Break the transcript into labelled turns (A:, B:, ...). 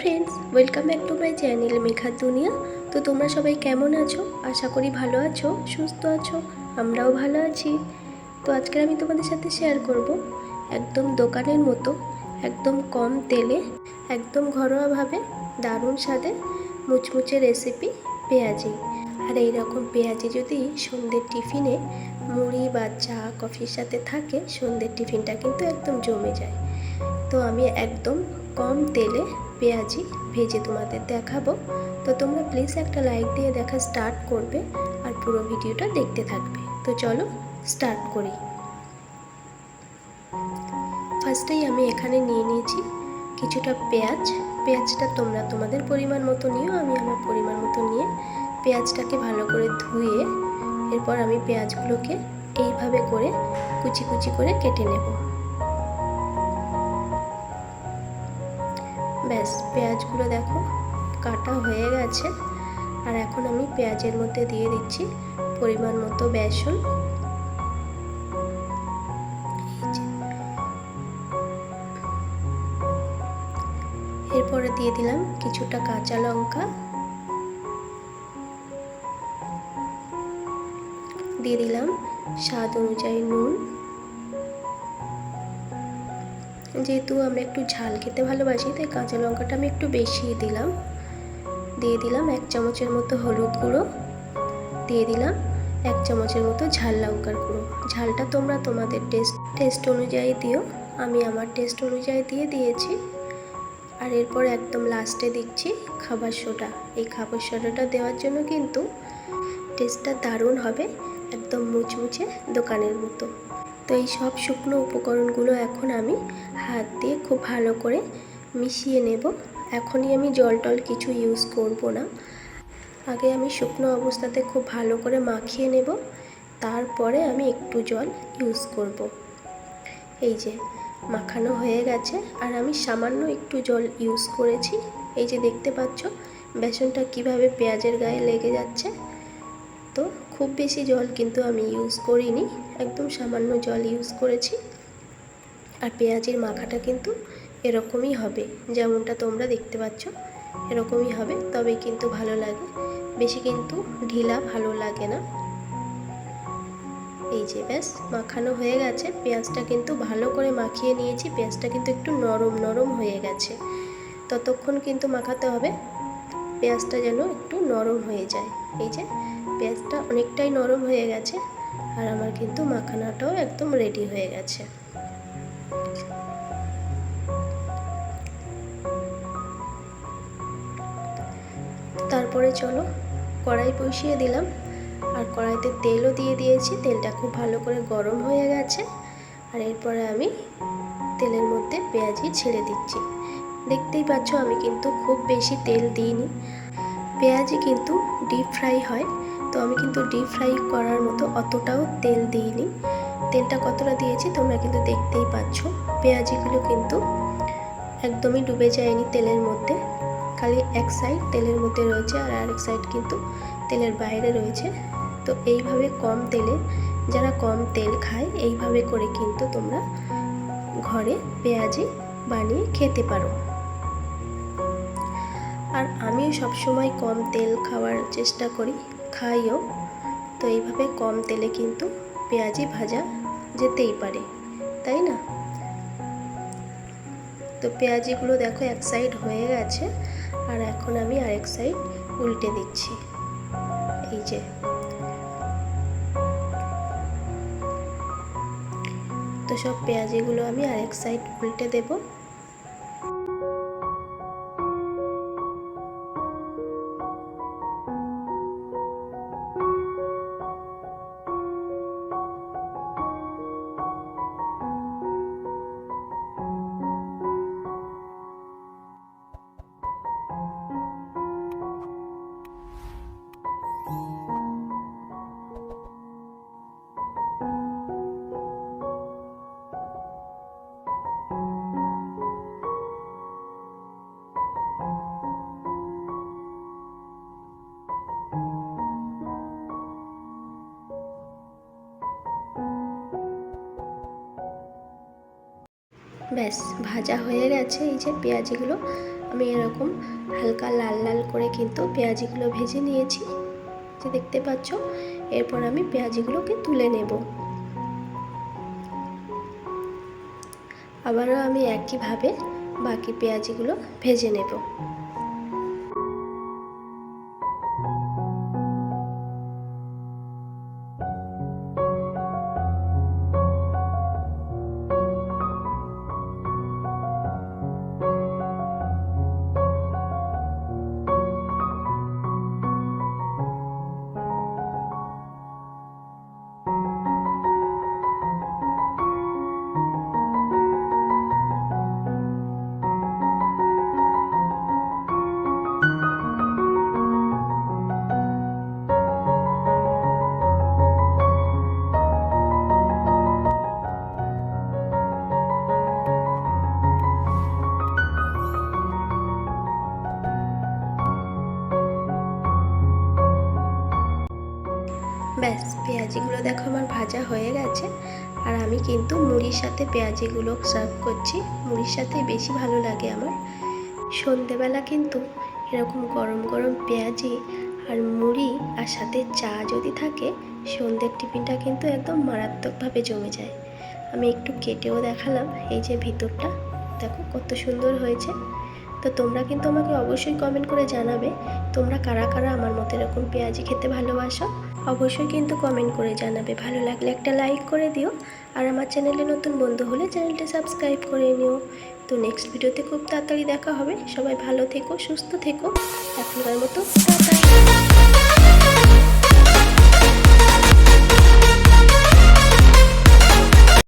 A: Friends welcome back to my channel মেঘার দুনিয়া তো তোমরা সবাই কেমন আছো? আশা করি ভালো আছো, সুস্থ আছো, আমরাও ভালো আছি। তো আজকে আমি তোমাদের সাথে শেয়ার করব একদম দোকানের মতো, একদম কম তেলে, একদম ঘরোয়াভাবে দারুণ স্বাদে মুচমুচে রেসিপি পেঁয়াজি। আর এই রকম পেঁয়াজি যদি সন্ধ্যের টিফিনে মুড়ি বা চা, কফির সাথে থাকে, সন্ধ্যের টিফিনটা কিন্তু একদম জমে যায়। তো আমি একদম কম তেলে পেঁয়াজি ভেজে তোমাদের দেখাবো। তো তোমরা প্লিজ একটা লাইক দিয়ে দেখা স্টার্ট করবে আর পুরো ভিডিওটা দেখতে থাকবে। তো চলো স্টার্ট করি। ফার্স্টেই আমি এখানে নিয়ে নিয়েছি কিছুটা পেঁয়াজ। পেঁয়াজটা তোমরা তোমাদের পরিমাণ মতো নিও, আমি আমার পরিমাণ মতো নিয়ে পেঁয়াজটাকে ভালো করে ধুয়ে এরপর আমি পেঁয়াজগুলোকে এইভাবে করে কুচি কুচি করে কেটে নেব। ব্যাস, পেঁয়াজগুলো দেখো কাটা হয়ে গেছে। আর এখন আমি পেঁয়াজের মধ্যে দিয়ে দিচ্ছি পরিমাণ মতো বেসন। এরপরে দিয়ে দিলাম কিছুটা কাঁচা লঙ্কা। দিয়ে দিলাম স্বাদ অনুযায়ী নুন। যেহেতু আমরা একটু ঝাল খেতে ভালোবাসি, তাই কাঁচা লঙ্কাটা আমি একটু বেশি দিলাম। দিয়ে দিলাম এক চামচের মতো হলুদ গুঁড়ো। দিয়ে দিলাম এক চামচের মতো ঝাল লঙ্কার গুঁড়ো। ঝালটা তোমরা তোমাদের টেস্ট টেস্ট অনুযায়ী দিও। আমি আমার টেস্ট অনুযায়ী দিয়ে দিয়েছি। আর এরপর একদম লাস্টে দিচ্ছি খাবার সোডা। এই খাবার সোডাটা দেওয়ার জন্য কিন্তু টেস্টটা দারুণ হবে, একদম মুচমুচে দোকানের মতো। তো এই সব শুকনো উপকরণগুলো এখন আমি হাত দিয়ে খুব ভালো করে মিশিয়ে নেব। এখনই আমি জল টল কিছু ইউজ করব না। আগে আমি শুকনো অবস্থাতে খুব ভালো করে মাখিয়ে নেব। তারপরে আমি একটু জল ইউজ করব। এই যে, মাখানো হয়ে গেছে। আর আমি সামান্য একটু জল ইউজ করেছি। এই যে দেখতে পাচ্ছ, বেসনটা কীভাবে পেঁয়াজের গায়ে লেগে যাচ্ছে। তো খুব বেশি জল কিন্তু আমি ইউজ করিনি। একদম সামান্য জল ইউজ করেছি। আর পেঁয়াজের মাখাটা কিন্তু এরকমই হবে, যেমনটা তোমরা দেখতে পাচ্ছ, এরকমই হবে, তবে কিন্তু ভালো লাগে। বেশি কিন্তু ঢিলা ভালো লাগে না। এই যে ব্যাস, মাখানো হয়ে গেছে। পেঁয়াজটা কিন্তু ভালো করে মাখিয়ে নিয়েছি। পেঁয়াজটা কিন্তু একটু নরম নরম হয়ে গেছে। ততক্ষণ কিন্তু মাখাতে হবে। পেঁয়াজটা যেন একটু নরম হয়ে যায়। এই যে, পেঁয়াজটা অনেকটাই নরম হয়ে গেছে আর আমার কিন্তু মাখানাটাও একদম রেডি হয়ে গেছে। তারপরে চলো, কড়াই বসিয়ে দিলাম। আর কড়াইতে তেলও দিয়ে দিয়েছি, তেলটা খুব ভালো করে গরম হয়ে গেছে। আর এরপরে আমি তেলের মধ্যে পেঁয়াজি ছেড়ে দিচ্ছি। দেখতেই পাচ্ছ আমি কিন্তু খুব বেশি তেল দিইনি। পেঁয়াজি কিন্তু ডিপ ফ্রাই হয়, তো আমি কিন্তু ডিপ ফ্রাই করার মতো অতটাও তেল দিইনি। তেলটা কতটা দিয়েছি তোমরা কিন্তু দেখতেই পাচ্ছ। পেঁয়াজিগুলো কিন্তু একদমই ডুবে যায়নি তেলের মধ্যে। খালি এক সাইড তেলের মধ্যে রয়েছে আর আরেক সাইড কিন্তু তেলের বাইরে রয়েছে। তো এইভাবে কম তেলে, যারা কম তেল খায়, এইভাবে করে কিন্তু তোমরা ঘরে পেঁয়াজি বানিয়ে খেতে পারো। আর আমিও সবসময় কম তেল খাওয়ার চেষ্টা করি, খাইও। তো এইভাবে কম তেলে কিন্তু পেঁয়াজি ভাজা যেতেই পারে, তাই না? তো পেঁয়াজিগুলো দেখো এক সাইড হয়ে গেছে আর এখন আমি আরেক সাইড উল্টে দিচ্ছি। এই যে। তো সব পেঁয়াজিগুলো আমি আরেক সাইড উল্টে দেবো। ব্যাস, ভাজা হয়ে গেছে। এই যে পেঁয়াজিগুলো, আমি এরকম হালকা লাল লাল করে কিন্তু পেঁয়াজিগুলো ভেজে নিয়েছি। যে দেখতে পাচ্ছ, এরপর আমি পেঁয়াজিগুলোকে তুলে নেব। আবারও আমি একইভাবে বাকি পেঁয়াজিগুলো ভেজে নেব। ব্যাস, পেঁয়াজিগুলো দেখো আমার ভাজা হয়ে গেছে। আর আমি কিন্তু মুড়ির সাথে পেঁয়াজিগুলো সার্ভ করছি। মুড়ির সাথে বেশি ভালো লাগে আমার। সন্ধেবেলা কিন্তু এরকম গরম গরম পেঁয়াজি আর মুড়ি আর সাথে চা যদি থাকে, সন্ধ্যের টিফিনটা কিন্তু একদম মারাত্মকভাবে জমে যায়। আমি একটু কেটেও দেখালাম এই যে ভিতরটা। দেখো কত সুন্দর হয়েছে। তো তোমরা কিন্তু আমাকে অবশ্যই কমেন্ট করে জানাবে, তোমরা কারা কারা আমার মতো এরকম পেঁয়াজি খেতে ভালোবাসো। অবশ্যই কিন্তু কমেন্ট করে জানাবে। ভালো লাগলে একটা লাইক করে দিও। আর আমার চ্যানেলে নতুন বন্ধু হলে চ্যানেলটা সাবস্ক্রাইব করে নিও। তো নেক্সট ভিডিওতে খুব তাড়াতাড়ি দেখা হবে। সবাই ভালো থেকো, সুস্থ থেকো। এখনকার মতো টাটা।